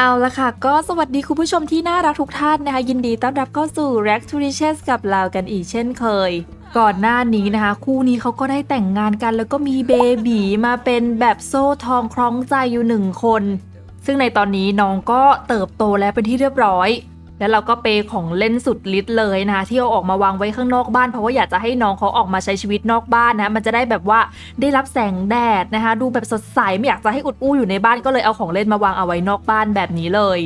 เอาละค่ะ ก็สวัสดีคุณผู้ชมที่น่ารักทุกท่านนะคะ ยินดีต้อนรับเข้าสู่ r e a c t o r i c h e s กับเรากันอีกเช่นเคย ก่อนหน้านี้นะคะ คู่นี้เขาก็ได้แต่งงานกัน แล้วก็มีเบบีมาเป็นแบบโซ่ทองคล้องใจอยู่หนึ่งคน ซึ่งในตอนนี้น้องก็เติบโตแล้วเป็นที่เรียบร้อย แล้วเราก็เปย์ของเล่นสุดฤทธิ์เลยนะคะที่เอาออกมาวางไว้ข้างนอกบ้านเพราะว่าอยากจะให้น้องเขาออกมาใช้ชีวิตนอกบ้านนะมันจะได้แบบว่าได้รับแสงแดดนะคะ ดูแบบสดใสไม่อยากจะให้อุดอู้อยู่ในบ้านก็เลยเอาของเล่นมาวางเอาไว้นอกบ้านแบบนี้เลย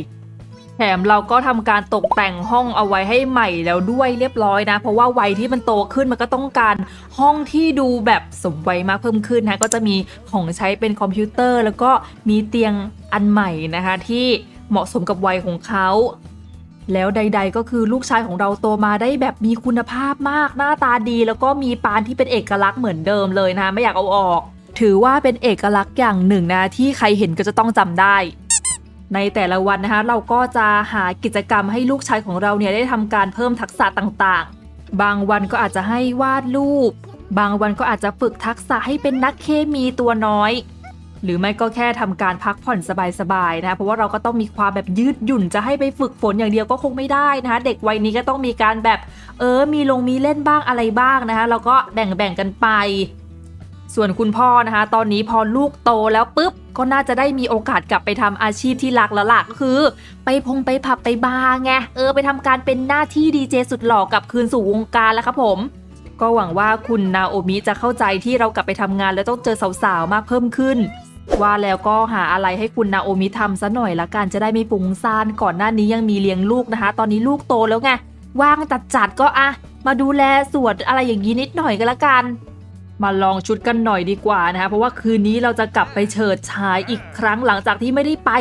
แถมเราก็ทำการตกแต่งห้องเอาไว้ให้ใหม่แล้วด้วยเรียบร้อยนะ เพราะว่าวัยที่มันโตขึ้นมันก็ต้องการห้องที่ดูแบบสมวัยมากเพิ่มขึ้นนะก็จะมีของใช้เป็นคอมพิวเตอร์ แล้วก็มีเตียงอันใหม่นะคะที่เหมาะสมกับวัยของเขา แล้วใด ๆ ก็คือลูกชายของเราโตมาได้แบบมีคุณภาพมากหน้าตาดี แล้วก็มีปานที่เป็นเอกลักษณ์เหมือนเดิมเลยนะไม่อยากเอาออก ถือว่าเป็นเอกลักษณ์อย่างหนึ่งนะที่ใครเห็นก็จะต้องจำได้ในแต่ละวันนะคะเราก็จะหากิจกรรมให้ลูกชายของเราเนี่ยได้ทำการเพิ่มทักษะต่างๆ บางวันก็อาจจะให้วาดรูป บางวันก็อาจจะฝึกทักษะให้เป็นนักเคมีตัวน้อย หรือไม่ก็แค่ทำการพักผ่อนสบายๆนะคะเพราะว่าเราก็ต้องมีความแบบยืดหยุ่นจะให้ไปฝึกฝนอย่างเดียวก็คงไม่ได้นะคะเด็กวัยนี้ก็ต้องมีการแบบเออมีลงมีเล่นบ้างอะไรบ้างนะคะเราก็แบ่งๆกันไป ส่วนคุณพ่อนะคะ ตอนนี้พอลูกโตแล้วปุ๊บก็น่าจะได้มีโอกาสกลับไปทำอาชีพที่รักแล้วล่ะก็คือ ไปพงไปผับไปบาร์ไงเออไปทำการเป็นหน้าที่ดีเจสุดหล่อกลับคืนสู่วงการแล้วครับผมก็หวังว่าคุณนาโอมิจะเข้าใจที่เรากลับไปทำงานแล้วต้องเจอสาวๆ มากเพิ่มขึ้น ว่าแล้วก็หาอะไรให้คุณนาโอมิทำซะหน่อยละกันจะได้ไม่ปุงซ่านก่อนหน้านี้ยังมีเลี้ยงลูกนะคะ ตอนนี้ลูกโตแล้วไงว่างจัดๆก็อะมาดูแลสวดอะไรอย่างนี้นิดหน่อยก็แล้วกัน มาลองชุดกันหน่อยดีกว่านะคะ เพราะว่าคืนนี้เราจะกลับไปเฉิดฉายอีกครั้งหลังจากที่ไม่ได้ไป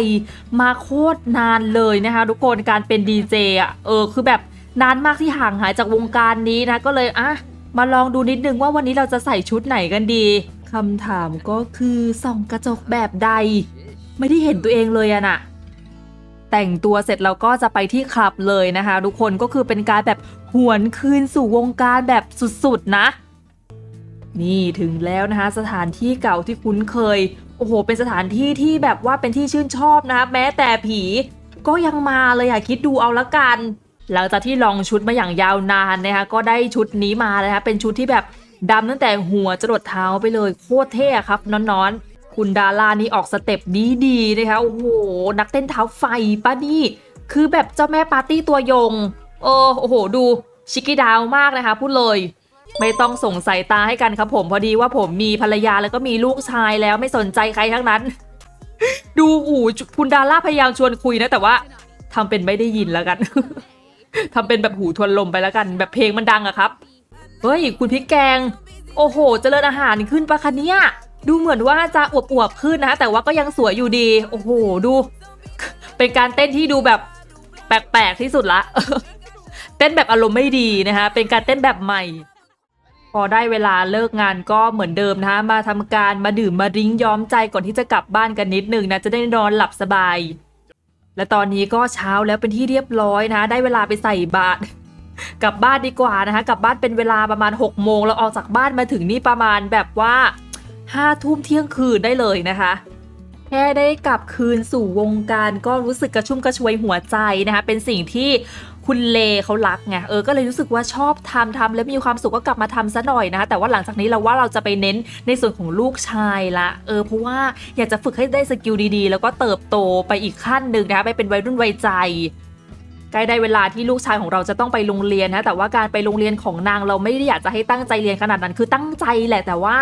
มาโคตรนานเลยนะคะทุกคนการเป็นดีเจอะเออคือแบบนานมากที่ห่างหายจากวงการนี้นะก็เลยอะมาลองดูนิดนึงว่าวันนี้เราจะใส่ชุดไหนกันดี คำถามก็คือส่องกระจกแบบใด ไม่ได้เห็นตัวเองเลยอะน่ะ แต่งตัวเสร็จเราก็จะไปที่คลับเลยนะคะ ทุกคนก็คือเป็นการแบบหวนคืนสู่วงการแบบสุดๆนะ นี่ถึงแล้วนะคะ สถานที่เก่าที่คุ้นเคย โอ้โห เป็นสถานที่ที่แบบว่าเป็นที่ชื่นชอบนะคะแม้แต่ผีก็ยังมาเลยอะคิดดูเอาละกัน หลังจากที่ลองชุดมาอย่างยาวนานนะคะก็ได้ชุดนี้มาเลยนะคะเป็นชุดที่แบบ ดำตั้งแต่หัวจรดเท้าไปเลยโคตรเท่ครับน้อนๆ คุณดารานี่ออกสเต็ปดีๆนะคะโอ้โหนักเต้นเท้าไฟป้านี่ คือแบบเจ้าแม่ปาร์ตี้ตัวยง เออโอ้โห ดูชิคกี้ดาวมากนะคะพูดเลยไม่ต้องส่งสายตาให้กันครับผมพอดีว่าผมมีภรรยาแล้วก็มีลูกชายแล้วไม่สนใจใครทั้งนั้น ดูอูคุณดาราพยายามชวนคุยนะแต่ว่าทำเป็นไม่ได้ยินแล้วกันทำเป็นแบบหูทวนลมไปแล้วกัน แบบเพลงมันดังอะครับ เฮ้ย คุณพริกแกง โอ้โห เจริญอาหารขึ้นปะคะเนี่ย ดูเหมือนว่าจะอวบๆขึ้นนะ แต่ว่าก็ยังสวยอยู่ดี โอ้โห ดู เป็นการเต้นที่ดูแบบแปลกๆที่สุดละ เต้นแบบอารมณ์ไม่ดีนะคะ เป็นการเต้นแบบใหม่ พอได้เวลาเลิกงานก็เหมือนเดิมนะคะ มาทำการมาดื่มมาริ้งย้อมใจก่อนที่จะกลับบ้านกันนิดหนึ่งนะ จะได้นอนหลับสบาย และตอนนี้ก็เช้าแล้วเป็นที่เรียบร้อยนะ ได้เวลาไปใส่บาตร กลับบ้านดีกว่านะคะ กลับบ้านเป็นเวลาประมาณ6กโมงเราออกจากบ้านมาถึงนี่ประมาณแบบว่าห้าทุ่มเที่ยงคืนได้เลยนะคะแค่ได้กลับคืนสู่วงการก็รู้สึกกระชุ่มกระชวยหัวใจนะคะ เป็นสิ่งที่คุณเลเขารักไงเออก็เลยรู้สึกว่าชอบทำทำแล้วมีความสุขก็กลับมาทำซะหน่อยนะคะแต่ว่าหลังจากนี้เราว่าเราจะไปเน้นในส่วนของลูกชายละเออเพราะว่าอยากจะฝึกให้ได้สกิลดีๆ แล้วก็เติบโตไปอีกขั้นหนึ่งนะคะไปเป็นวัยรุ่นวัยใจ ใกล้ได้เวลาที่ลูกชายของเราจะต้องไปโรงเรียนนะแต่ว่าการไปโรงเรียนของนางเราไม่ได้อยากจะให้ตั้งใจเรียนขนาดนั้นคือตั้งใจแหละแต่ว่า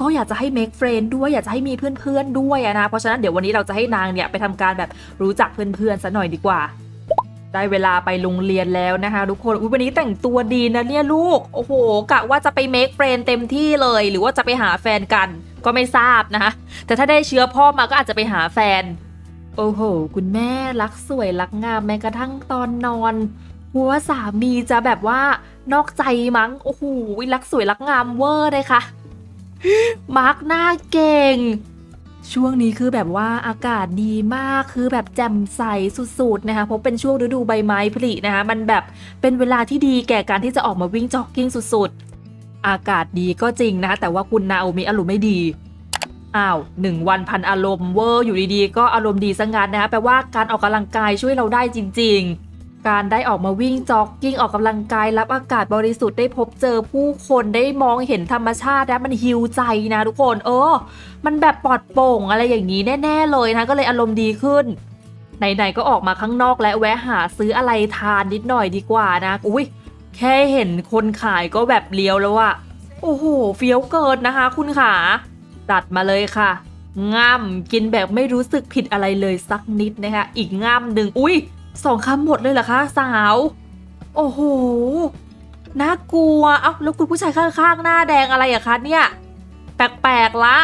ก็อยากจะให้ make friend ด้วยอยากจะให้มีเพื่อนๆด้วยนะ เพราะฉะนั้นเดี๋ยววันนี้เราจะให้นางเนี่ยไปทำการแบบรู้จักเพื่อนๆซะหน่อยดีกว่า ได้เวลาไปโรงเรียนแล้วนะคะ ทุกคนวันนี้แต่งตัวดีนะเนี่ยลูกโอ้โหกะว่าจะไป make friend เต็มที่เลย หรือว่าจะไปหาแฟนกันก็ไม่ทราบนะคะแต่ถ้าได้เชื้อพ่อมาก็อาจจะไปหาแฟน โอ้โห คุณแม่รักสวยรักงามแม้กระทั่งตอนนอนกลัวสามีจะแบบว่านอกใจมั้ง โอ้โหรักสวยรักงามเวอร์เลยค่ะ มาร์กหน้าเก่ง ช่วงนี้คือแบบว่าอากาศดีมากคือแบบแจ่มใสสุดๆนะคะ เพราะเป็นช่วงฤดูใบไม้ผลินะคะ มันแบบเป็นเวลาที่ดีแก่การที่จะออกมาวิ่งจ็อกกิ้งสุดๆ อากาศดีก็จริงนะคะแต่ว่าคุณนาโอมิอารมณ์ไม่ดี อ้าวหนึ่งวันพันอารมณ์เวอร์อยู่ดีๆ ก็อารมณ์ดีซะงั้นนะคะแปลว่าการออกกำลังกายช่วยเราได้จริง ๆ การได้ออกมาวิ่งจ็อกกิ้งออกกำลังกายรับอากาศบริสุทธิ์ได้พบเจอผู้คนได้มองเห็นธรรมชาตินะมันฮิวใจนะทุกคน เออ มันแบบปลอดโปร่งอะไรอย่างนี้แน่ ๆ เลยนะก็เลยอารมณ์ดีขึ้นไหนๆก็ออกมาข้างนอกและแวะหาซื้ออะไรทานนิดหน่อยดีกว่านะอุ้ยแค่เห็นคนขายก็แบบเลี้ยวแล้วอะโอ้โหเฟี้ยวเกินนะคะ คุณขา จัดมาเลยค่ะง่ำกินแบบไม่รู้สึกผิดอะไรเลยสักนิดนะคะ อีกง่ำหนึ่งอุ้ยสองคำหมดเลยเหรอคะสาว โอ้โหน่ากลัวเอ้าแล้วคุณผู้ชายข้างๆหน้าแดงอะไรอะคะเนี่ย แปลกๆละ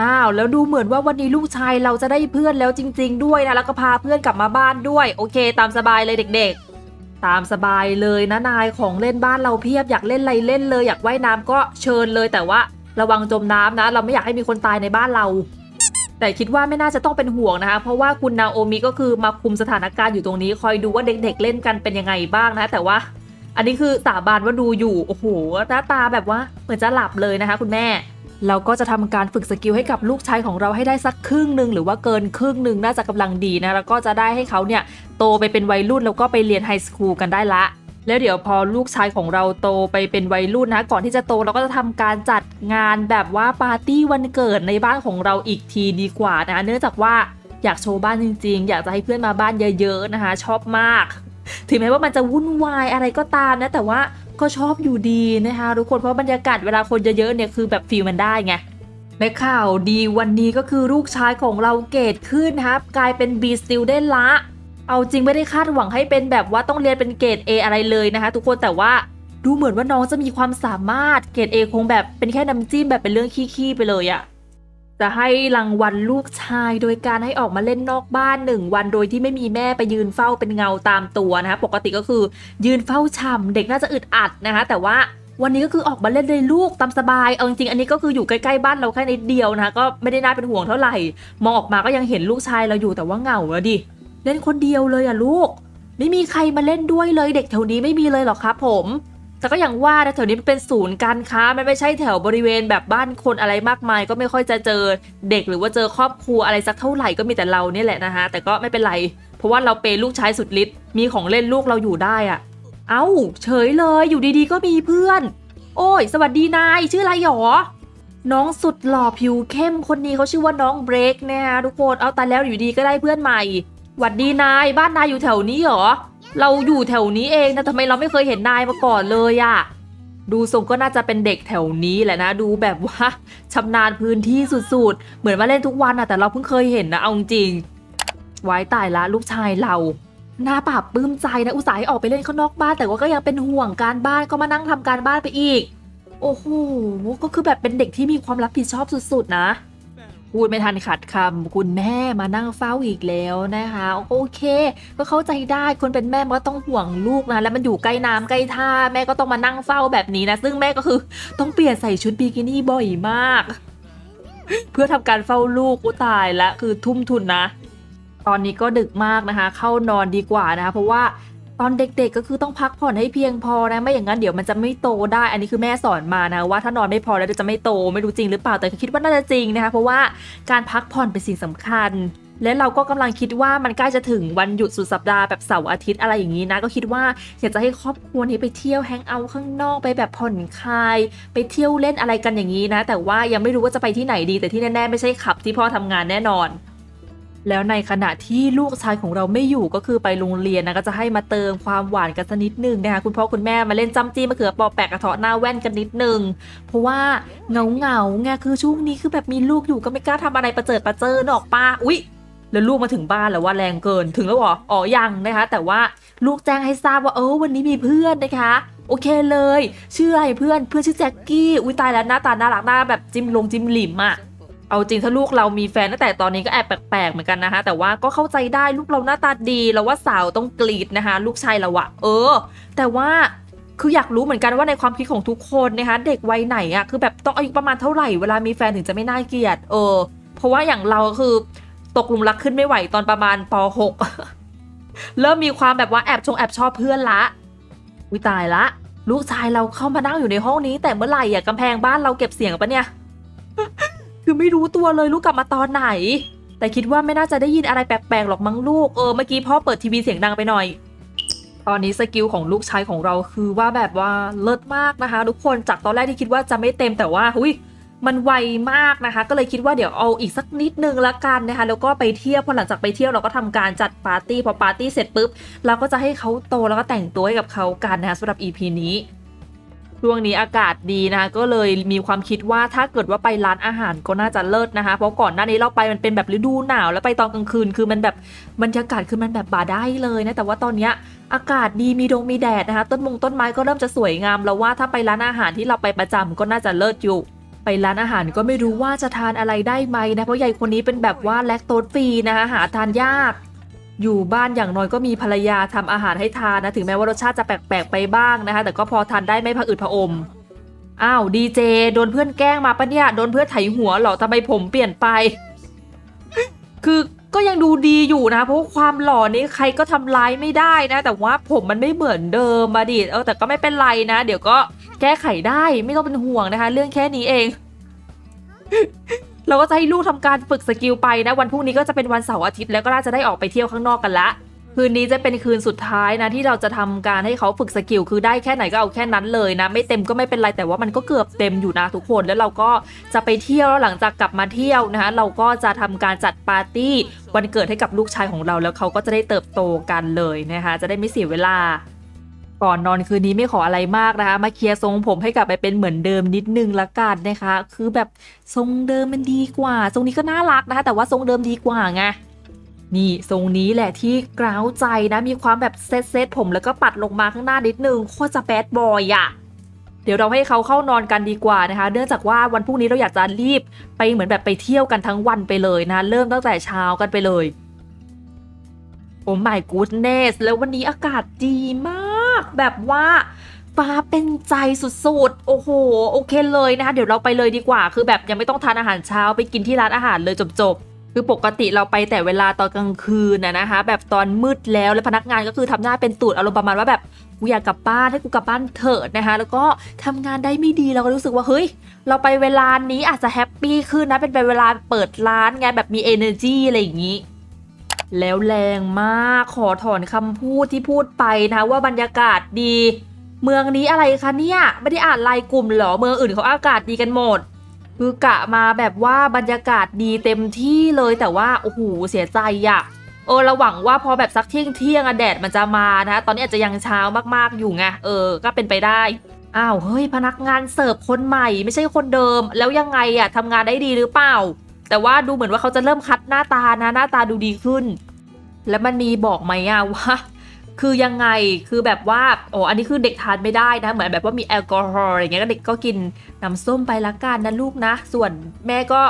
อ้าวแล้วดูเหมือนว่าวันนี้ลูกชายเราจะได้เพื่อนแล้วจริง ๆ ด้วยนะแล้วก็พาเพื่อนกลับมาบ้านด้วย โอเค ตามสบายเลยเด็ก ๆ ตามสบายเลยนะนายของเล่นบ้านเราเพียบอยากเล่นอะไรเล่นเลย อยากว่ายน้ำก็เชิญเลยแต่ว่า ระวังจมน้ำนะ เราไม่อยากให้มีคนตายในบ้านเรา แต่คิดว่าไม่น่าจะต้องเป็นห่วงนะคะ เพราะว่าคุณนาโอมิก็คือมาคุมสถานการณ์อยู่ตรงนี้ คอยดูว่าเด็กๆเล่นกันเป็นยังไงบ้างนะ แต่ว่า อันนี้คือสาบานว่าดูอยู่โอ้โหหน้าตาแบบว่าเหมือนจะหลับเลยนะคะ คุณแม่เราก็จะทำการฝึกสกิลให้กับลูกชายของเราให้ได้สักครึ่งหนึ่งหรือว่าเกินครึ่งหนึ่งน่าจะกำลังดีนะ แล้วก็จะได้ให้เขาเนี่ยโตไปเป็นวัยรุ่นแล้วก็ไปเรียนไฮสคูลกันได้ละ แล้วเดี๋ยวพอลูกชายของเราโตไปเป็นวัยรุ่นนะ ก่อนที่จะโตเราก็จะทำการจัดงานแบบว่าปาร์ตี้วันเกิดในบ้านของเราอีกทีดีกว่านะ เนื่องจากว่าอยากโชว์บ้านจริง ๆ อยากจะให้เพื่อนมาบ้านเยอะๆนะคะ ชอบมาก ถึงแม้ว่ามันจะวุ่นวายอะไรก็ตามนะ แต่ว่าก็ชอบอยู่ดีนะคะทุกคนเพราะบรรยากาศเวลาคนเยอะๆเนี่ยคือแบบฟีลมันได้ไงในข่าวดีวันนี้ก็คือลูกชายของเราเกรดขึ้นนะครับกลายเป็น B student ละ เอาจริงไม่ได้คาดหวังให้เป็นแบบว่าต้องเรียนเป็นเกรด A อะไรเลยนะคะ ทุกคนแต่ว่าดูเหมือนว่าน้องจะมีความสามารถเกรด A คงแบบเป็นแค่น้ำจิ้มแบบเป็นเรื่องขี้ๆไปเลยอะจะให้รางวัลลูกชายโดยการให้ออกมาเล่นนอกบ้านหนึ่งวันโดยที่ไม่มีแม่ไปยืนเฝ้าเป็นเงาตามตัวนะคะ ปกติก็คือยืนเฝ้าช่ำเด็กน่าจะอึดอัดนะคะ แต่ว่าวันนี้ก็คือออกมาเล่นเลยลูกตามสบาย เอาจริงๆอันนี้ก็คืออยู่ใกล้ๆบ้านเราแค่นิดเดียวนะคะ ก็ไม่ได้น่าเป็นห่วงเท่าไหร่ มองออกมาก็ยังเห็นลูกชายเราอยู่แต่ว่าเหงาแล้วดิ เล่นคนเดียวเลยอะลูก ไม่มีใครมาเล่นด้วยเลย เด็กแถวนี้ไม่มีเลยหรอกครับ ผม แต่ก็อย่างว่านะแถวนี้มันเป็นศูนย์การค้ามันไม่ใช่แถวบริเวณแบบบ้านคนอะไรมากมาย ก็ไม่ค่อยจะเจอเด็กหรือว่าเจอครอบครัวอะไรสักเท่าไหร่ก็มีแต่เราเนี่ยแหละนะคะแต่ก็ไม่เป็นไรเพราะว่าเราเปย์ลูกชายสุดฤทธิ์มีของเล่นลูกเราอยู่ได้อะเอ้า เฉยเลยอยู่ดีๆ ก็มีเพื่อน โอ้ย สวัสดีนาย ชื่ออะไรหรอ น้องสุดหล่อผิวเข้มคนนี้เขาชื่อว่าน้องเบรกนะคะทุกคนเอาแต่แล้วอยู่ดีก็ได้เพื่อนใหม่ หวัดดีนายบ้านนายอยู่แถวนี้เหรอ เราอยู่แถวนี้เองนะทำไมเราไม่เคยเห็นนายมาก่อนเลยอะดูทรงก็น่าจะเป็นเด็กแถวนี้แหละนะ ดูแบบว่าชำนาญพื้นที่สุดๆ เหมือนมาเล่นทุกวันอะแต่เราเพิ่งเคยเห็นนะเอาจริงไว้ตายละลูกชายเราหน้าปราบปลื้มใจนะอุตส่าห์ให้ออกไปเล่นข้างนอกบ้าน แต่ว่าก็ยังเป็นห่วงการบ้านก็มานั่งทำการบ้านไปอีก โอ้โหก็คือแบบเป็นเด็กที่มีความรับผิดชอบสุดๆ นะ พูดไม่ทันขัดคำคุณแม่มานั่งเฝ้าอีกแล้วนะคะ โอเค ก็เข้าใจได้คนเป็นแม่ก็ต้องห่วงลูกนะ แล้วมันอยู่ใกล้น้ำใกล้ท่าแม่ก็ต้องมานั่งเฝ้าแบบนี้นะ ซึ่งแม่ก็คือต้องเปลี่ยนใส่ชุดบิกินี่บ่อยมาก เพื่อทำการเฝ้าลูกอุยตายและคือทุ่มทุนนะ ตอนนี้ก็ดึกมากนะคะ เข้านอนดีกว่านะคะ เพราะว่า ตอนเด็กๆก็คือต้องพักผ่อนให้เพียงพอนะไม่อย่างนั้นเดี๋ยวมันจะไม่โตได้ อันนี้คือแม่สอนมานะว่าถ้านอนไม่พอแล้วจะไม่โตไม่รู้จริงหรือเปล่าแต่คิดว่าน่าจะจริงนะคะเพราะว่าการพักผ่อนเป็นสิ่งสำคัญ และเราก็กำลังคิดว่ามันใกล้จะถึงวันหยุดสุดสัปดาห์แบบเสาร์อาทิตย์อะไรอย่างนี้นะก็คิดว่าอยากจะให้ครอบครัวนี้ไปเที่ยวแฮงเอาท์ข้างนอกไปแบบผ่อนคลาย ไปเที่ยวเล่นอะไรกันอย่างนี้นะ แต่ว่ายังไม่รู้ว่าจะไปที่ไหนดี แต่ที่แน่ๆไม่ใช่ขับที่พ่อทำงานแน่นอน แล้วในขณะที่ลูกชายของเราไม่อยู่ก็คือไปโรงเรียนนะก็จะให้มาเติมความหวานกันสักนิดนึงนะคะคุณพ่อคุณแม่มาเล่นจำจี้มะเขือปอแปะกระเทาะหน้าแว่นกันนิดนึงเพราะว่าเงาเงาไงคือช่วงนี้คือแบบมีลูกอยู่ก็ไม่กล้าทำอะไรประเจิดประเจินออกป้าอุ๊ยแล้วลูกมาถึงบ้านแล้วว่าแรงเกินถึงแล้วหรออ๋อยังนะคะ แต่ว่าลูกแจ้งให้ทราบว่าเออวันนี้มีเพื่อนนะคะโอเคเลย ชื่ออะไรเพื่อนเพื่อนชื่อแจ็คกี้อุ้ยตายแล้วหน้าตาน่ารักหน้าแบบจิ้มลงจิ้มหลิมอะ เอาจริงถ้าลูกเรามีแฟนตั้งแต่ตอนนี้ก็แอบแปลกๆเหมือนกันนะคะ แต่ว่าก็เข้าใจได้ลูกเราหน้าตาดีเราว่าสาวต้องกรีดนะคะ ลูกชายเราอะเออ แต่ว่าคืออยากรู้เหมือนกันว่าในความคิดของทุกคนนะคะเด็กวัยไหนอะคือแบบต้องอายุประมาณเท่าไหร่เวลามีแฟนถึงจะไม่น่าเกลียด เออ เพราะว่าอย่างเราคือตกหลุมรักขึ้นไม่ไหวตอนประมาณป .6 เริ่มมีความแบบว่าแอบชงแอบชอบเพื่อนละวิตายละ ลูกชายเราเข้ามานั่งอยู่ในห้องนี้ แต่เมื่อไหร่อะกำแพงบ้านเราเก็บเสียงปะเนี่ย คือไม่รู้ตัวเลยลูกกลับมาตอนไหน แต่คิดว่าไม่น่าจะได้ยินอะไรแปลกๆหรอกมั้งลูกเออเมื่อกี้พ่อเปิดทีวีเสียงดังไปหน่อย ตอนนี้สกิลของลูกชายของเราคือว่าแบบว่าเลิศมากนะคะ ทุกคนจากตอนแรกที่คิดว่าจะไม่เต็มแต่ว่าหุยมันไวมากนะคะ ก็เลยคิดว่าเดี๋ยวเอาอีกสักนิดนึงละกันนะคะ แล้วก็ไปเที่ยวพอหลังจากไปเที่ยวเราก็ทำการจัดปาร์ตี้พอปาร์ตี้เสร็จปุ๊บเราก็จะให้เขาโตแล้วก็แต่งตัวให้กับเขากันนะคะสำหรับ EP นี้ ช่วงนี้อากาศดีนะคะก็เลยมีความคิดว่าถ้าเกิดว่าไปร้านอาหารก็น่าจะเลิศนะคะ เพราะก่อนหน้านี้เราไปมันเป็นแบบฤดูหนาว แล้วไปตอนกลางคืนคือมันแบบบรรยากาศคือมันแบบบาได้เลยนะแต่ว่าตอนเนี้ยอากาศดีมีดงมีแดดนะคะ ต้นมงต้นไม้ก็เริ่มจะสวยงามแล้วว่าถ้าไปร้านอาหารที่เราไปประจำก็น่าจะเลิศอยู่ไปร้านอาหารก็ไม่รู้ว่าจะทานอะไรได้ไหมนะเพราะยายคนนี้เป็นแบบว่าแลคโตสฟรีนะคะหาทานยาก อยู่บ้านอย่างน้อยก็มีภรรยาทำอาหารให้ทานนะ ถึงแม้ว่ารสชาติจะแปลกๆไปบ้างนะคะ แต่ก็พอทานได้ไม่ผะอืดผะอม อ้าวดีเจโดนเพื่อนแกล้งมาปะเนี่ยโดนเพื่อนไถหัวเหรอทำไมผมเปลี่ยนไป คือก็ยังดูดีอยู่นะ เพราะว่าความหล่อนี้ใครก็ทำร้ายไม่ได้นะ แต่ว่าผมมันไม่เหมือนเดิมมาดิเออแต่ก็ไม่เป็นไรนะ เดี๋ยวก็แก้ไขได้ไม่ต้องเป็นห่วงนะคะ เรื่องแค่นี้เอง เราก็จะให้ลูกทำการฝึกสกิลไปนะ วันพรุ่งนี้ก็จะเป็นวันเสาร์อาทิตย์แล้วก็น่าจะได้ออกไปเที่ยวข้างนอกกันละคืนนี้จะเป็นคืนสุดท้ายนะที่เราจะทำการให้เขาฝึกสกิลคือได้แค่ไหนก็เอาแค่นั้นเลยนะ ไม่เต็มก็ไม่เป็นไรแต่ว่ามันก็เกือบเต็มอยู่นะทุกคนแล้วเราก็จะไปเที่ยวแล้วหลังจากกลับมาเที่ยวนะคะเราก็จะทำการจัดปาร์ตี้วันเกิดให้กับลูกชายของเราแล้วเขาก็จะได้เติบโตกันเลยนะคะจะได้ไม่เสียเวลา ก่อนนอนคืนนี้ไม่ขออะไรมากนะคะ มาเคลียร์ทรงผมให้กลับไปเป็นเหมือนเดิมนิดนึงละกันนะคะ คือแบบทรงเดิมมันดีกว่า ทรงนี้ก็น่ารักนะคะ แต่ว่าทรงเดิมดีกว่าไงนี่ทรงนี้แหละที่กร้าวใจนะ มีความแบบเซตเซตผมแล้วก็ปัดลงมาข้างหน้านิดนึงโคตรจะแบดบอยอะเดี๋ยวเราให้เขาเข้านอนกันดีกว่านะคะ เนื่องจากว่าวันพรุ่งนี้เราอยากจะรีบไปเหมือนแบบไปเที่ยวกันทั้งวันไปเลยนะ เริ่มตั้งแต่เช้ากันไปเลย โอ้ my goodness แล้ววันนี้อากาศดีมา กแบบว่าฟ้าเป็นใจสุดๆ โอ้โห โอเคเลยนะคะ เดี๋ยวเราไปเลยดีกว่า คือแบบยังไม่ต้องทานอาหารเช้าไปกินที่ร้านอาหารเลยจบๆ คือปกติเราไปแต่เวลาตอนกลางคืนนะนะคะ แบบตอนมืดแล้วแล้วพนักงานก็คือทำหน้าเป็นตูดอารมณ์ประมาณว่าแบบกูอยากกลับบ้านให้กูกลับบ้านเถิดนะคะ แล้วก็ทำงานได้ไม่ดีเราก็รู้สึกว่าเฮ้ย เราไปเวลานี้อาจจะแฮปปี้ขึ้นนะเป็นไปเวลาเปิดร้านไงแบบมี energy อะไรอย่างนี้ แล้วแรงมากขอถอนคำพูดที่พูดไปนะว่าบรรยากาศดี เมืองนี้อะไรคะเนี่ย ไม่ได้อ่านลน์กลุ่มหรอเมืองอื่นเขาอากาศดีกันหมด คือกะมาแบบว่าบรรยากาศดีเต็มที่เลยแต่ว่าโอ้โหเสียใจอะเออระหวังว่าพอแบบสักเที่ยงเที่ยงอะแดดมันจะมานะ ตอนนี้อาจจะยังเช้ามากๆอยู่ไงเออ ก็เป็นไปได้อ้าวเฮ้ยพนักงานเสิร์ฟคนใหม่ไม่ใช่คนเดิม แล้วยังไงอะทำงานได้ดีหรือเปล่า แต่ว่าดูเหมือนว่าเขาจะเริ่มคัดหน้าตานะหน้าตาดูดีขึ้น แล้วมันมีบอกไหมอะว่าคือยังไงคือแบบว่าโอ้อันนี้คือเด็กทานไม่ได้นะ เหมือนแบบว่ามีแอลกอฮอล์อะไรเงี้ยก็เด็กก็กินน้ำส้มไปละกันนะลูกนะ ส่วนแม่ก็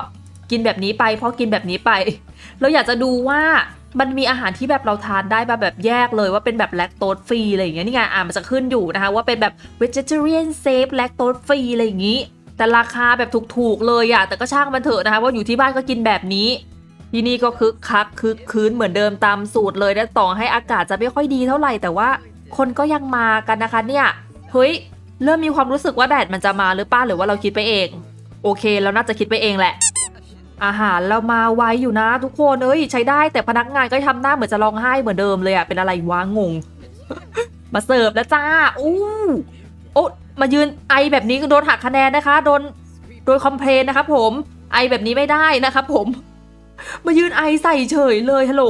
กินแบบนี้ไปพราะกินแบบนี้ไป เราอยากจะดูว่ามันมีอาหารที่แบบเราทานได้แบบแบบแยกเลยว่าเป็นแบบแลคโตสฟรีอะไรอย่างเงี้ยนี่ไงอ่ามันจะขึ้นอยู่นะคะว่าเป็นแบบ vegetarian safe lactose free อะไรอย่างงี้ แต่ราคาแบบถูกๆเลยอะแต่ก็ช่างมันเถอะนะคะว่าอยู่ที่บ้านก็กินแบบนี้ ที่นี่ก็คึกคักคึกคืนเหมือนเดิมตามสูตรเลยและต่อให้อากาศจะไม่ค่อยดีเท่าไหร่ แต่ว่าคนก็ยังมากันนะคะเนี่ยเฮ้ยเริ่มมีความรู้สึกว่าแดดมันจะมาหรือปล่าหรือว่าเราคิดไปเอง โอเคเราน่าจะคิดไปเองแหละ อาหารเรามาไวอยู่นะ ทุกคนเอ้ยใช้ได้แต่พนักงานก็ทำหน้าเหมือนจะร้องไห้เหมือนเดิมเลยอะเป็นอะไรวะงง มาเสิร์ฟแล้วจ้าอู้โอ้ มายืนไอแบบนี้ก็โดนหักคะแนนนะคะ โดนโดนคอมเพลนนะครับผมไอแบบนี้ไม่ได้นะครับผม มายืนไอใส่เฉยเลยฮัลโหล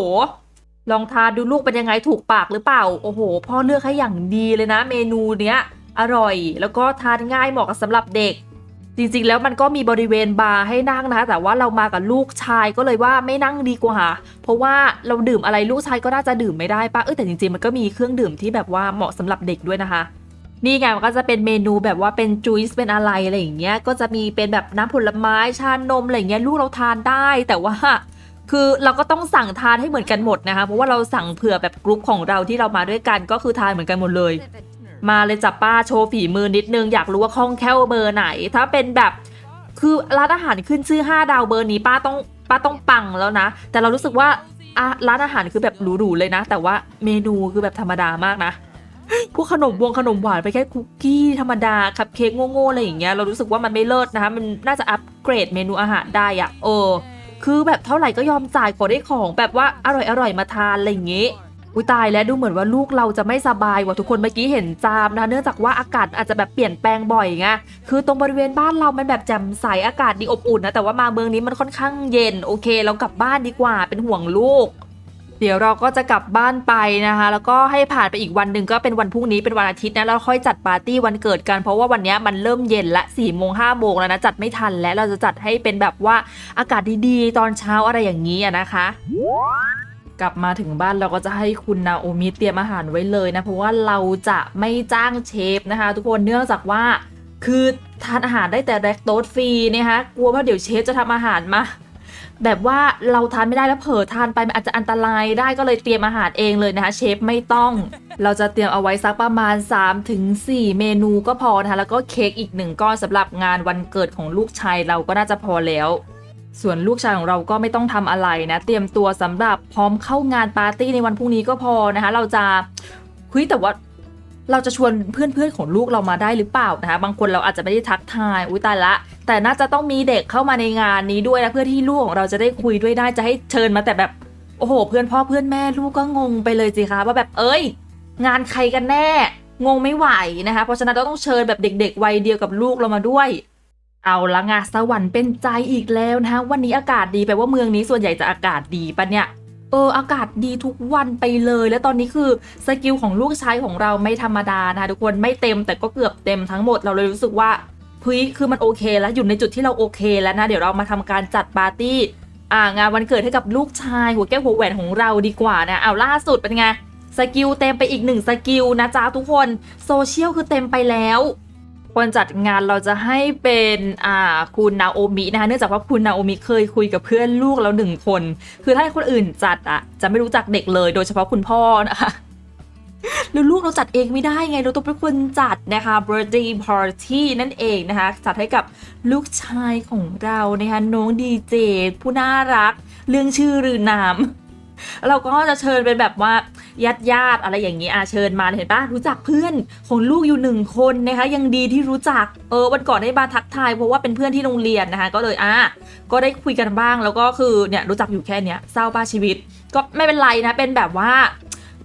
ลองทานดูลูกเป็นยังไงถูกปากหรือเปล่า โอ้โห พ่อเลือกให้อย่างดีเลยนะ เมนูเนี้ย อร่อย แล้วก็ทานง่ายเหมาะกับสำหรับเด็ก จริงๆ แล้วมันก็มีบริเวณบาร์ให้นั่งนะแต่ว่าเรามากับลูกชายก็เลยว่าไม่นั่งดีกว่า เพราะว่าเราดื่มอะไรลูกชายก็น่าจะดื่มไม่ได้ปะเออแต่จริงๆมันก็มีเครื่องดื่มที่แบบว่าเหมาะสำหรับเด็กด้วยนะคะ นี่ไงมันก็จะเป็นเมนูแบบว่าเป็นจูสเป็นอะไรอะไรอย่างเงี้ยก็จะมีเป็นแบบน้ำผลไม้ชานมอะไรอย่างเงี้ยลูกเราทานได้แต่ว่าคือเราก็ต้องสั่งทานให้เหมือนกันหมดนะคะเพราะว่าเราสั่งเผื่อแบบกรุ๊ปของเราที่เรามาด้วยกันก็คือทานเหมือนกันหมดเลย มาเลยจับป้าโชว์ฝีมือนิดนึงอยากรู้ว่าคล่องแคล่วเบอร์ไหน ถ้าเป็นแบบคือร้านอาหารขึ้นชื่อ 5 ดาวเบอร์นี้ป้าต้องป้าต้องปังแล้วนะ แต่เรารู้สึกว่าร้านอาหารคือแบบหรูๆเลยนะ แต่ว่าเมนูคือแบบธรรมดามากนะ พวกขนมวงขนมหวานไปแค่คุกกี้ธรรมดาคัพเค้กโง่ๆอะไรอย่างเงี้ยเรารู้สึกว่ามันไม่เลิศนะคะ มันน่าจะอัปเกรดเมนูอาหารได้อะเออ คือแบบเท่าไหร่ก็ยอมจ่ายขอได้ของแบบว่าอร่อยๆมาทานอะไรอย่างเงี้อุ้ยตายแล้วดูเหมือนว่าลูกเราจะไม่สบายว่ะทุกคนเมื่อกี้เห็นจามนะเนื่องจากว่าอากาศอาจจะแบบเปลี่ยนแปลงบ่อยไงคือตรงบริเวณบ้านเรามันแบบแจ่มใสอากาศดีอบอุ่นนะแต่ว่ามาเมืองนี้มันค่อนข้างเย็นโอเค เรากลับบ้านดีกว่าเป็นห่วงลูก เดี๋ยวเราก็จะกลับบ้านไปนะคะ แล้วก็ให้ผ่านไปอีกวันหนึ่งก็เป็นวันพรุ่งนี้เป็นวันอาทิตย์นะแล้วค่อยจัดปาร์ตี้วันเกิดกันเพราะว่าวันนี้มันเริ่มเย็นละ4ี่โมงห้าโมงแล้วนะจัดไม่ทันแล้วเราจะจัดให้เป็นแบบว่าอากาศดีๆ ตอนเช้าอะไรอย่างนี้นะคะกลับมาถึงบ้านเราก็จะให้คุณนาโอมิเตรียมอาหารไว้เลยนะเพราะว่าเราจะไม่จ้างเชฟนะคะ ทุกคนเนื่องจากว่า คือทานอาหารได้แต่แรกโต๊ดฟรีนะคะกลัวว่าเดี๋ยวเชฟจะทำอาหารมา แบบว่าเราทานไม่ได้แล้วเผลอทานไปมันอาจจะอันตรายได้ก็เลยเตรียมอาหารเองเลยนะคะเชฟไม่ต้อง เราจะเตรียมเอาไว้สักประมาณ 3-4 เมนูก็พอนะคะแล้วก็เค้กอีกหนึ่งก้อนสำหรับงานวันเกิดของลูกชายเราก็น่าจะพอแล้วส่วนลูกชายของเราก็ไม่ต้องทำอะไรนะ เตรียมตัวสำหรับพร้อมเข้างานปาร์ตี้ในวันพรุ่งนี้ก็พอนะคะ เราจะคุยแต่ว่า เราจะชวนเพื่อนๆของลูกเรามาได้หรือเปล่านะคะ บางคนเราอาจจะไม่ได้ทักทายอุ้ยตายละ แต่น่าจะต้องมีเด็กเข้ามาในงานนี้ด้วยนะเพื่อที่ลูกของเราจะได้คุยด้วยได้จะให้เชิญมาแต่แบบโอ้โห เพื่อนพ่อเพื่อนแม่ลูกก็งงไปเลยสิคะว่าแบบเอ้ย งานใครกันแน่ งงไม่ไหวนะคะ เพราะฉะนั้นเราต้องเชิญแบบเด็ก ๆ วัยเดียวกับลูกเรามาด้วย เอาละงาสวรรค์เป็นใจอีกแล้วนะคะวันนี้อากาศดีแปลว่าเมืองนี้ส่วนใหญ่จะอากาศดีปะเนี่ย เอออากาศดีทุกวันไปเลย และตอนนี้คือสกิลของลูกชายของเราไม่ธรรมดานะคะทุกคนไม่เต็มแต่ก็เกือบเต็มทั้งหมดเราเลยรู้สึกว่าเฮ้ยคือมันโอเค แล้วอยู่ในจุดที่เราโอเค แล้วนะเดี๋ยวเรามาทำการจัดปาร์ตี้อ่างานวันเกิดให้กับลูกชายหัวแก้วหัวแหวนของเราดีกว่านะเอาล่าสุดเป็นไงสกิลเต็มไปอีกหนึ่งสกิลนะจ๊ะทุกคนโซเชียลคือเต็มไปแล้ว คนจัดงานเราจะให้เป็นอ่าคุณนาโอมินะคะเนื่องจากว่าคุณนาโอมิเคยคุยกับเพื่อนลูกแล้วหนึ่งคน คือถ้าให้คนอื่นจัดอะจะไม่รู้จักเด็กเลย โดยเฉพาะคุณพ่อนะคะแล้วลูกเราจัดเองไม่ได้ไง เราต้องเป็นคนจัดนะคะ birthday party นั่นเองนะคะ จัดให้กับลูกชายของเรานะคะน้องดีเจผู้น่ารัก เรื่องชื่อหรือนาม เราก็จะเชิญเป็นแบบว่าญาติญาติอะไรอย่างนี้อาเชิญมาเห็นปะรู้จักเพื่อนของลูกอยู่หนึ่งคนนะคะยังดีที่รู้จักเออวันก่อนได้มาทักทาย เพราะว่าเป็นเพื่อนที่โรงเรียนนะคะ ก็เลยอะก็ได้คุยกันบ้าง แล้วก็คือเนี่ยรู้จักอยู่แค่เนี้ยเศร้าป้าชีวิต ก็ไม่เป็นไรนะเป็นแบบว่า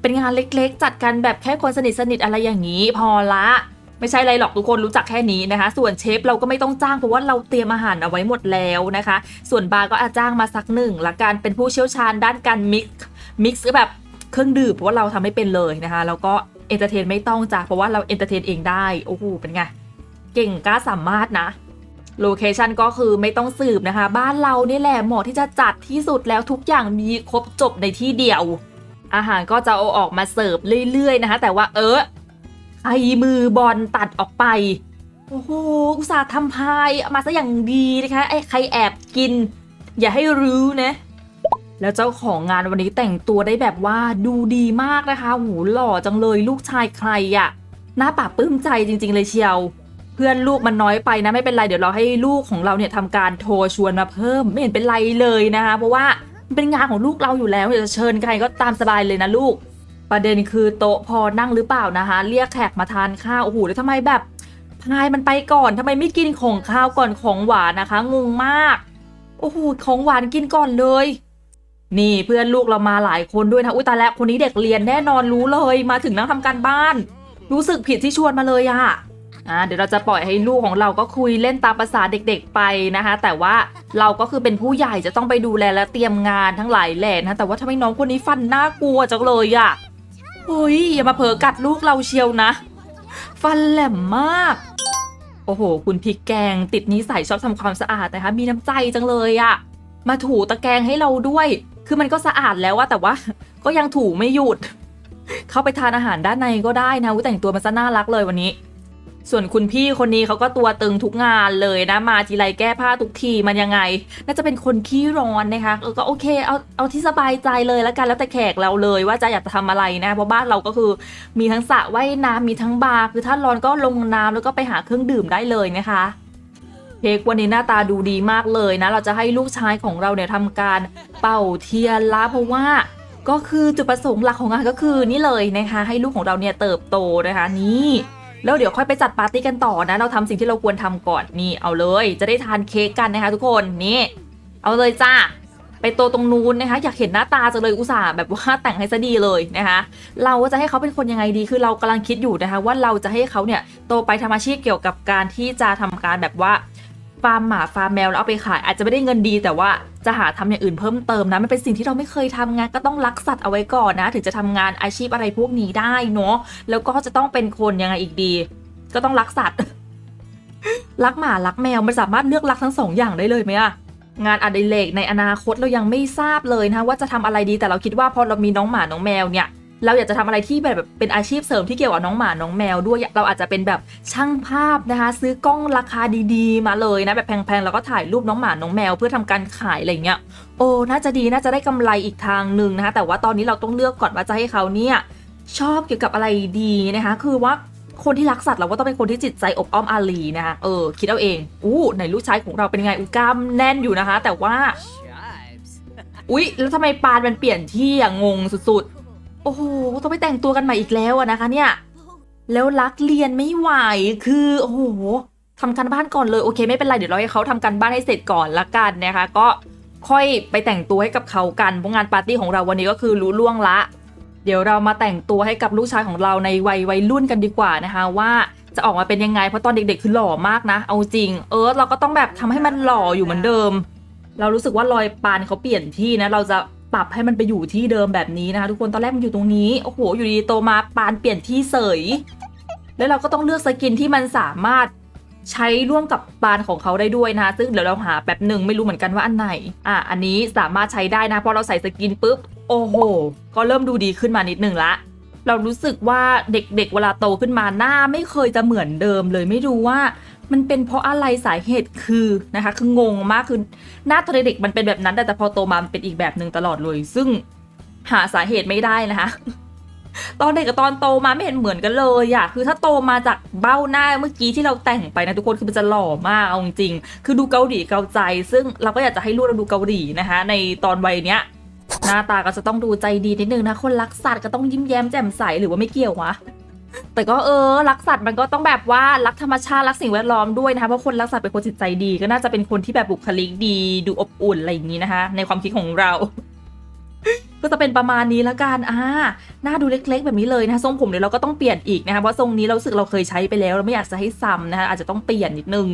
เป็นงานเล็กๆ จัดกันแบบแค่คนสนิทสนิทอะไรอย่างนี้ พอละ ไม่ใช่อะไรหรอกทุกคนรู้จักแค่นี้นะคะ ส่วนเชฟเราก็ไม่ต้องจ้างเพราะว่าเราเตรียมอาหารเอาไว้หมดแล้วนะคะ ส่วนบาร์ก็อาจจ้างมาสักหนึ่งละกันเป็นผู้เชี่ยวชาญด้านการมิกซ์มิกซ์แบบเครื่องดื่มเพราะว่าเราทำไม่เป็นเลยนะคะ แล้วก็เอนเตอร์เทนไม่ต้องจ้ะเพราะว่าเราเอนเตอร์เทนเองได้โอ้โหเป็นไงเก่งกล้าสามารถนะโลเคชันก็คือไม่ต้องสืบนะคะ บ้านเรานี่แหละเหมาะที่จะจัดที่สุดแล้วทุกอย่างมีครบจบในที่เดียว อาหารก็จะเอาออกมาเสิร์ฟเรื่อยๆนะคะ แต่ว่าเออ ไอมือบอลตัดออกไป โอ้โหอุตส่าห์ทำพายเอามาซะอย่างดีนะคะไอ้ใครแอบกิน อย่าให้รู้นะแล้วเจ้าของงานวันนี้แต่งตัวได้แบบว่าดูดีมากนะคะหูหล่อจังเลยลูกชายใครอะหน้าปากปลื้มใจจริง ๆ เลยเชียว เพื่อนลูกมันน้อยไปนะไม่เป็นไรเดี๋ยวเราให้ลูกของเราเนี่ยทำการโทรชวนมาเพิ่ม ไม่เห็นเป็นไรเลยนะคะ เพราะว่าเป็นงานของลูกเราอยู่แล้วเดี๋ยวจะเชิญใครก็ตามสบายเลยนะลูก ประเด็นคือโต๊ะพอนั่งหรือเปล่านะคะ เรียกแขกมาทานข้าวโอ้โหแล้วทำไมแบบพายมันไปก่อนทำไมไม่กินของข้าวก่อนของหวานนะคะ งงมาก โอ้โหของหวานกินก่อนเลย นี่เพื่อนลูกเรามาหลายคนด้วยนะอุ้ยตาแล้วคนนี้เด็กเรียนแน่นอนรู้เลย มาถึงนั่งทำการบ้าน รู้สึกผิดที่ชวนมาเลยอะอ่าเดี๋ยวเราจะปล่อยให้ลูกของเราก็คุยเล่นตามภาษาเด็กๆไปนะคะ แต่ว่าเราก็คือเป็นผู้ใหญ่จะต้องไปดูแลและเตรียมงานทั้งหลายแหล่นะแต่ว่าทำไมน้องคนนี้ฟันน่ากลัวจังเลยอะเฮ้ยอย่ามาเผลอกัดลูกเราเชียวนะ ฟันแหลมมาก โอ้โห คุณพริกแกง ติดนิสัยชอบทำความสะอาดนะคะ มีน้ำใจจังเลยอะมาถูตะแกรงให้เราด้วย คือมันก็สะอาดแล้วอะแต่ว่า ก็ยังถูไม่หยุด เข้าไปทานอาหารด้านในก็ได้นะแต่งตัวมันซะน่ารักเลยวันนี้ ส่วนคุณพี่คนนี้เขาก็ตัวตึงทุกงานเลยนะ มาทีไรแก้ผ้าทุกทีมันยังไง น่าจะเป็นคนขี้ร้อนนะคะเออก็โอเคเอาเอาที่สบายใจเลยแล้วกันแล้วแต่แขกเราเลย ว่าจะอยากจะทำอะไรนะเพราะบ้านเราก็คือมีทั้งสระว่ายน้ำมีทั้งบาร์คือถ้าร้อนก็ลงน้ำแล้วก็ไปหาเครื่องดื่มได้เลยนะคะเค้กวันนี้หน้าตาดูดีมากเลยนะ เราจะให้ลูกชายของเราเนี่ยทำการเป่าเทียนละเพราะว่าก็คือจุดประสงค์หลักของงานก็คือนี่เลยนะคะ ให้ลูกของเราเนี่ยเติบโตนะคะนี่ แล้วเดี๋ยวค่อยไปจัดปาร์ตี้กันต่อนะ เราทำสิ่งที่เราควรทำก่อนนี่เอาเลย จะได้ทานเค้กกันนะคะ ทุกคนนี่เอาเลยจ้าไปโตตรงนู้นนะคะ อยากเห็นหน้าตาจังเลยอุตส่าห์แบบว่าแต่งให้ซะดีเลยนะคะ เราจะให้เขาเป็นคนยังไงดีคือเรากำลังคิดอยู่นะคะ ว่าเราจะให้เขาเนี่ยโตไปทำอาชีพเกี่ยวกับการที่จะทำการแบบว่า ฟาร์มหมาฟาร์มแมวแล้วเอาไปขาย อาจจะไม่ได้เงินดี แต่ว่าจะหาทำอย่างอื่นเพิ่มเติมนะมันเป็นสิ่งที่เราไม่เคยทำงานก็ต้องรักสัตว์เอาไว้ก่อนนะ ถึงจะทำงานอาชีพอะไรพวกนี้ได้เนาะแล้วก็จะต้องเป็นคนยังไงอีกดี ก็ต้องรักสัตว์รักหมารักแมวมันสามารถเลือกรักทั้งสองอย่างได้เลยไหมอะงานอดิเรกในอนาคตเรายังไม่ทราบเลยนะว่าจะทำอะไรดีแต่เราคิดว่าพอเรามีน้องหมาน้องแมวเนี่ย เราอยากจะทำอะไรที่แบบเป็นอาชีพเสริมที่เกี่ยวกับน้องหมาน้องแมวด้วยเราอาจจะเป็นแบบช่างภาพนะคะ ซื้อกล้องราคาดีๆ มาเลยนะแบบแพงๆแล้วก็ถ่ายรูปน้องหมาน้องแมวเพื่อทำการขายอะไรเงี้ยโอ้น่าจะดีน่าจะได้กำไรอีกทางหนึ่งนะคะแต่ว่าตอนนี้เราต้องเลือกก่อนว่าจะให้เขาเนี่ยชอบเกี่ยวกับอะไรดีนะคะ คือว่าคนที่รักสัตว์เราก็ต้องเป็นคนที่จิตใจอบอ้อมอารีนะคะเออคิดเอาเองอู้ไหนลูกชายของเราเป็นไงอู้กล้ามแน่นอยู่นะคะ แต่ว่า Chives. อุ๊ย แล้วทำไมปานมันเปลี่ยนที่อะงงสุดๆโอ้โหต้องไปแต่งตัวกันใหม่อีกแล้วอะนะคะ เนี่ย แล้วรักเรียนไม่ไหวคือโอ้โหทำการบ้านก่อนเลยโอเค ไม่เป็นไรเดี๋ยวเราให้เขาทำการบ้านให้เสร็จก่อนละกันนะคะ ก็ค่อยไปแต่งตัวให้กับเขากันเพราะงานปาร์ตี้ของเราวันนี้ก็คือรู้ล่วงละ เดี๋ยวเรามาแต่งตัวให้กับลูกชายของเราในวัยวัยรุ่นกันดีกว่านะคะว่าจะออกมาเป็นยังไงเพราะตอนเด็ก ๆ คือหล่อมากนะ เอาจริง เออเราก็ต้องแบบทำให้มันหล่ออยู่เหมือนเดิม เรารู้สึกว่ารอยปานเขาเปลี่ยนที่นะ เราจะ ปรับให้มันไปอยู่ที่เดิมแบบนี้นะคะ ทุกคนตอนแรกมันอยู่ตรงนี้โอ้โหอยู่ดีโตมาปานเปลี่ยนที่เสย แล้วเราก็ต้องเลือกสกินที่มันสามารถใช้ร่วมกับปานของเขาได้ด้วยนะคะซึ่งเดี๋ยวเราหาแบบหนึ่งไม่รู้เหมือนกันว่าอันไหน อะอันนี้สามารถใช้ได้นะพอเราใส่สกินปุ๊บโอ้โห ก็เริ่มดูดีขึ้นมานิดหนึ่งละเรารู้สึกว่าเด็กๆเวลาโตขึ้นมาหน้าไม่เคยจะเหมือนเดิมเลยไม่รู้ว่า มันเป็นเพราะอะไรสาเหตุคือนะคะคืองงมากคือหน้าตอนเด็กมันเป็นแบบนั้นแต่แต่พอโตมามันเป็นอีกแบบหนึ่งตลอดเลย ซึ่งหาสาเหตุไม่ได้นะคะ ตอนเด็กกับตอนโตมาไม่เห็นเหมือนกันเลยอะคือถ้าโตมาจากเบ้าหน้าเมื่อกี้ที่เราแต่งไปนะทุกคนคือมันจะหล่อมากเอาจริงๆคือดูเกาหลีเกาใจ ซึ่งเราก็อยากจะให้ลูกเราดูเกาหลีนะคะ ในตอนวัยเนี้ยหน้าตาก็จะต้องดูใจดีนิดนึงนะคนรักสัตว์ก็ต้องยิ้มแย้มแจ่มใสหรือว่าไม่เกี่ยววะ แต่ก็เออรักสัตว์มันก็ต้องแบบว่ารักธรรมชาติรักสิ่งแวดล้อมด้วยนะคะเพราะคนรักสัตว์เป็นคนจิตใจดี ก็น่าจะเป็นคนที่แบบบุคลิกดี ดูอบอุ่นอะไรอย่างนี้นะคะ ในความคิดของเรา ก็จะเป็นประมาณนี้ละกันอ่าหน้าดูเล็ก ๆ แบบนี้เลยนะคะทรงผมเดี๋ยวเราก็ต้องเปลี่ยนอีกนะคะเพราะทรงนี้เราสึกเราเคยใช้ไปแล้ว เราไม่อยากจะให้ซ้ำนะคะอาจจะต้องเปลี่ยนนิดนึง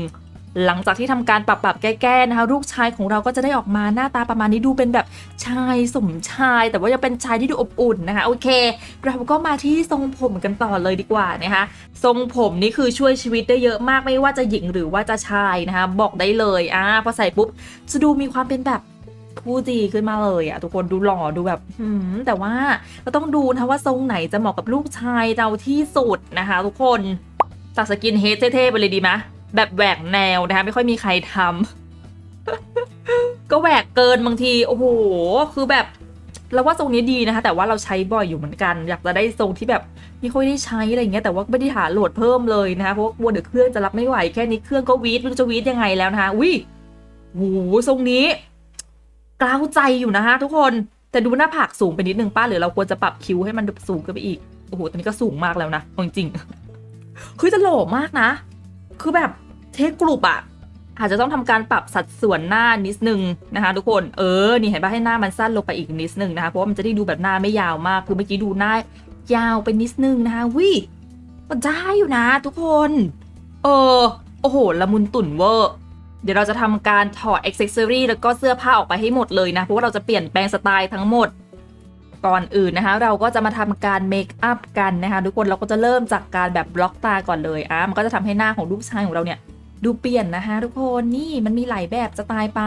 หลังจากที่ทำการปรับปรับแก้ๆนะคะลูกชายของเราก็จะได้ออกมาหน้าตาประมาณนี้ดูเป็นแบบชายสมชาย แต่ว่ายังเป็นชายที่ดูอบอุ่นนะคะโอเค เราก็มาที่ทรงผมกันต่อเลยดีกว่านะคะทรงผมนี่คือช่วยชีวิตได้เยอะมากไม่ว่าจะหญิงหรือว่าจะชายนะคะบอกได้เลยอ่าพอใส่ปุ๊บจะดูมีความเป็นแบบผู้ดีขึ้นมาเลยอะทุกคนดูหล่อดูแบบหืมแต่ว่าก็ต้องดูนะว่าทรงไหนจะเหมาะกับลูกชายเราที่สุดนะคะ ทุกคนตัดสกินเฮดเท่ๆไปเลยดีไหม แบบแหวกแนวนะคะ ไม่ค่อยมีใครทำ ก็แหวกเกินบางที โอ้โห คือแบบเราว่าทรงนี้ดีนะคะ แต่ว่าเราใช้บ่อยอยู่เหมือนกัน อยากจะได้ทรงที่แบบไม่ค่อยได้ใช้อะไรอย่างเงี้ยแต่ว่าไม่ได้หาโหลดเพิ่มเลยนะคะเพราะว่ากลัวเดี๋ยวเครื่องจะรับไม่ไหวแค่นี้เครื่องก็วีดไม่รู้จะวีดยังไงแล้วนะคะอุ้ยโหทรงนี้กล้าวใจอยู่นะคะทุกคนแต่ดูหน้าผากสูงไปนิดนึงป้าหรือเราควรจะปรับคิ้วให้มันสูงขึ้นไปอีกโอ้โหตอนนี้ก็สูงมากแล้วนะจริงๆคือจะหล่อมากนะ คือแบบ เทคกลุ่อะอาจจะต้องทำการปรับสัดส่วนหน้านิดนึงนะคะ ทุกคนเออนี่เห็นป่ะให้หน้ามันสั้นลงไปอีกนิดนึงนะคะเพราะว่ามันจะได้ดูแบบหน้าไม่ยาวมากคือเมื่อกี้ดูหน้ายาวไปนิดนึงนะคะวิมันได้อยู่นะ ทุกคน เออโอ้โหละมุนตุ่นเวอร์เดี๋ยวเราจะทำการถอดอ็อกเซสซอรี่แล้วก็เสื้อผ้าออกไปให้หมดเลยนะเพราะว่าเราจะเปลี่ยนแปลงสไตล์ทั้งหมดก่อนอื่นนะคะ เราก็จะมาทำการเมคอัพกันนะคะ ทุกคนเราก็จะเริ่มจากการแบบบล็อกตาก่อนเลยอะมันก็จะทำให้หน้าของลูกชายของเราเนี่ย ดูเปลี่ยนนะคะทุกคนนี่มันมีหลายแบบสไตล์ไป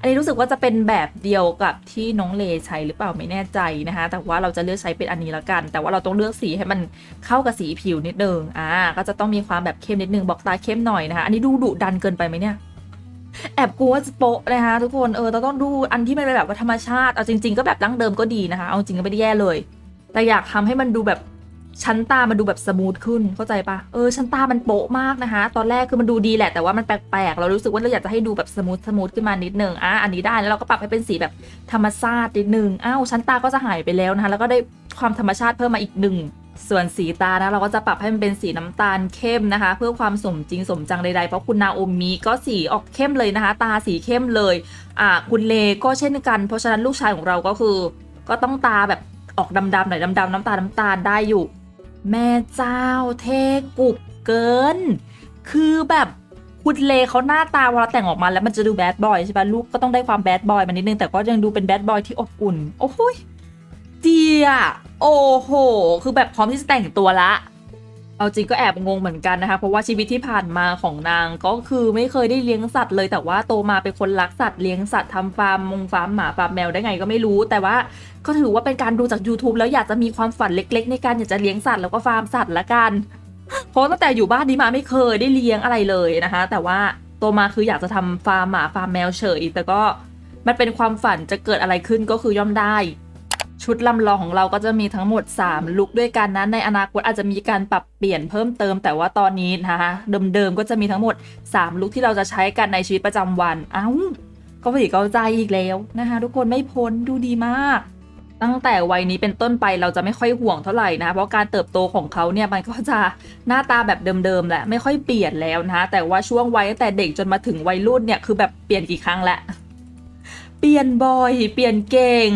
อันนี้รู้สึกว่าจะเป็นแบบเดียวกับที่น้องเลใช้หรือเปล่าไม่แน่ใจนะคะ แต่ว่าเราจะเลือกใช้เป็นอันนี้ละกัน แต่ว่าเราต้องเลือกสีให้มันเข้ากับสีผิวนิดนึงอ่าก็จะต้องมีความแบบเข้มนิดนึงบอกตาเข้มหน่อยนะคะอันนี้ดูดุดันเกินไปไหมเนี่ยแอบกลัวจะโปะนะคะทุกคนเออเราต้องดูอันที่มันเป็นแบบว่าธรรมชาติเอาจริง ๆ ก็แบบดั้งเดิมก็ดีนะคะเอาจริงก็ไม่ได้แย่เลย แต่อยากทำให้มันดูแบบ ชั้นตามันดูแบบสมูทขึ้นเข้าใจปะเออชั้นตามันโป๊ะมากนะคะ ตอนแรกคือมันดูดีแหละแต่ว่ามันแปลกๆเรารู้สึกว่าเราอยากจะให้ดูแบบสมูทสมูทขึ้นมานิดนึงอะอันนี้ได้แล้วเราก็ปรับให้เป็นสีแบบธรรมชาตินิดนึงอ้าวชั้นตาก็จะหายไปแล้วนะคะแล้วก็ได้ความธรรมชาติเพิ่มมาอีกหนึ่งส่วนสีตานะเราก็จะปรับให้มันเป็นสีน้ำตาลเข้มนะคะ เพื่อความสมจริงสมจังใดๆเพราะคุณนาโอมิก็สีออกเข้มเลยนะคะ ตาสีเข้มเลยอ่าคุณเลก็เช่นกัน เพราะฉะนั้นลูกชายของเราก็คือ ก็ต้องตาแบบออกดำๆหน่อยดำๆน้ำตาลน้ำตาลได้อยู่ แม่เจ้าเทกุบเกิน คือแบบคุณเลเขาหน้าตาเวลาแต่งออกมาแล้วมันจะดูแบดบอยใช่ปะลูกก็ต้องได้ความแบดบอยมานิดนึง แต่ก็ยังดูเป็นแบดบอยที่อบอุ่น โอ้โหยเจียโอ้โห คือแบบพร้อมที่จะแต่งตัวละ เอาจริงก็แอบงงเหมือนกันนะคะ เพราะว่าชีวิตที่ผ่านมาของนางก็คือไม่เคยได้เลี้ยงสัตว์เลย แต่ว่าโตมาเป็นคนรักสัตว์เลี้ยงสัตว์ทำฟาร์มมงฟาร์มหมาฟาร์มแมวได้ไงก็ไม่รู้ แต่ว่าก็ถือว่าเป็นการดูจาก YouTube แล้วอยากจะมีความฝันเล็ก ๆ ในการอยากจะเลี้ยงสัตว์แล้วก็ฟาร์มสัตว์ละกันเพราะตั้งแต่อยู่บ้านนี้มาไม่เคยได้เลี้ยงอะไรเลยนะคะ แต่ว่าโตมาคืออยากจะทำฟาร์มหมาฟาร์มแมวเฉยแต่ก็มันเป็นความฝันจะเกิดอะไรขึ้นก็คือย่อมได้ ชุดลำลองของเราก็จะมีทั้งหมด 3 ลุคด้วยกันนะในอนาคตอาจจะมีการปรับเปลี่ยนเพิ่มเติม แต่ว่าตอนนี้นะคะเดิมๆก็จะมีทั้งหมด 3 ลุคที่เราจะใช้กันในชีวิตประจำวัน เอ้าก็ผีเข้าใจอีกแล้วนะคะทุกคนไม่พ้นดูดีมาก ตั้งแต่วัยนี้เป็นต้นไปเราจะไม่ค่อยห่วงเท่าไหร่นะคะเพราะการเติบโตของเขาเนี่ยมันก็จะหน้าตาแบบเดิมๆแหละไม่ค่อยเปลี่ยนแล้วนะคะแต่ว่าช่วงวัยตั้งแต่เด็กจนมาถึงวัยรุ่นเนี่ยคือแบบเปลี่ยนกี่ครั้งแล้วเปลี่ยนบ่อย เปลี่ยนเก่ง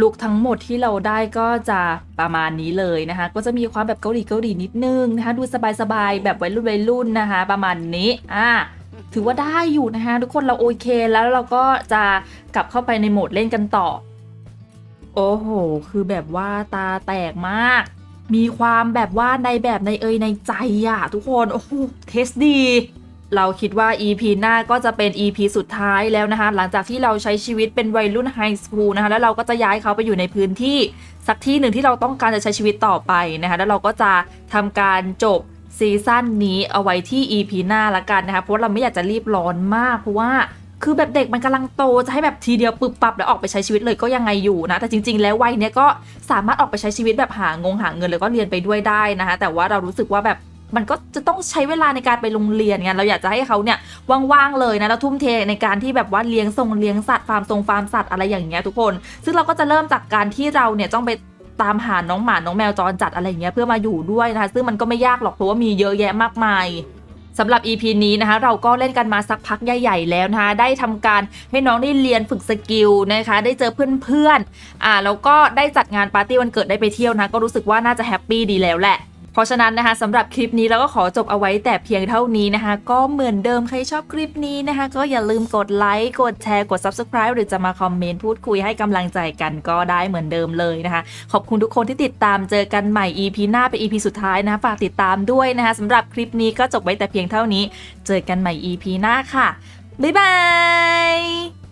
ลุคทั้งหมดที่เราได้ก็จะประมาณนี้เลยนะคะ ก็จะมีความแบบเกาหลีเกาหลีนิดนึงนะคะ ดูสบายๆแบบวัยรุ่นวัยรุ่นนะคะ ประมาณนี้อ่าถือว่าได้อยู่นะคะ ทุกคนเราโอเคแล้วเราก็จะกลับเข้าไปในโหมดเล่นกันต่อ โอ้โห คือแบบว่าตาแตกมาก มีความแบบว่าในแบบในเอยในใจอะทุกคน โอ้โหเทสดี เราคิดว่า EP หน้าก็จะเป็น EP สุดท้ายแล้วนะคะ หลังจากที่เราใช้ชีวิตเป็นวัยรุ่นไฮสคูลนะคะ แล้วเราก็จะย้ายเขาไปอยู่ในพื้นที่สักที่หนึ่งที่เราต้องการจะใช้ชีวิตต่อไปนะคะ แล้วเราก็จะทำการจบซีซั่นนี้เอาไว้ที่ EP หน้าละกันนะคะ เพราะว่าเราไม่อยากจะรีบร้อนมากเพราะว่าคือแบบเด็กมันกำลังโตจะให้แบบทีเดียวปึบปับแล้วออกไปใช้ชีวิตเลยก็ยังไงอยู่นะ แต่จริง ๆ แล้ววัยเนี้ยก็สามารถออกไปใช้ชีวิตแบบหางงหาเงินแล้วก็เรียนไปด้วยได้นะคะ แต่ว่าเรารู้สึกว่าแบบ มันก็จะต้องใช้เวลาในการไปโรงเรียนไงเราอยากจะให้เขาเนี่ยว่างๆเลยนะแล้วทุ่มเทในการที่แบบว่าเลี้ยงส่งเลี้ยงสัตว์ฟาร์มทรงฟาร์มสัตว์อะไรอย่างเงี้ยทุกคน ซึ่งเราก็จะเริ่มจากการที่เราเนี่ยต้องไปตามหาน้องหมา น้องแมวจรจัดอะไรเงี้ยเพื่อมาอยู่ด้วยนะคะ ซึ่งมันก็ไม่ยากหรอกเพราะว่ามีเยอะแยะมากมายสำหรับ EP นี้นะคะเราก็เล่นกันมาสักพักใหญ่ๆแล้วนะคะได้ทำการให้น้องได้เรียนฝึกสกิลนะคะได้เจอเพื่อนๆอ่าแล้วก็ได้จัดงานปาร์ตี้วันเกิดได้ไปเที่ยวนะก็รู้สึกว่าน่าจะแฮปปี้ดีแล้วแหละ เพราะฉะนั้นนะคะสำหรับคลิปนี้เราก็ขอจบเอาไว้แต่เพียงเท่านี้นะคะ ก็เหมือนเดิมใครชอบคลิปนี้นะคะ ก็อย่าลืมกดไลค์กดแชร์กด Subscribe หรือจะมาคอมเมนต์พูดคุยให้กำลังใจกันก็ได้เหมือนเดิมเลยนะคะ ขอบคุณทุกคนที่ติดตามเจอกันใหม่ EP หน้าเป็น EP สุดท้ายนะคะฝากติดตามด้วยนะคะสำหรับคลิปนี้ก็จบไว้แต่เพียงเท่านี้ เจอกันใหม่ EP หน้าค่ะบ๊ายบาย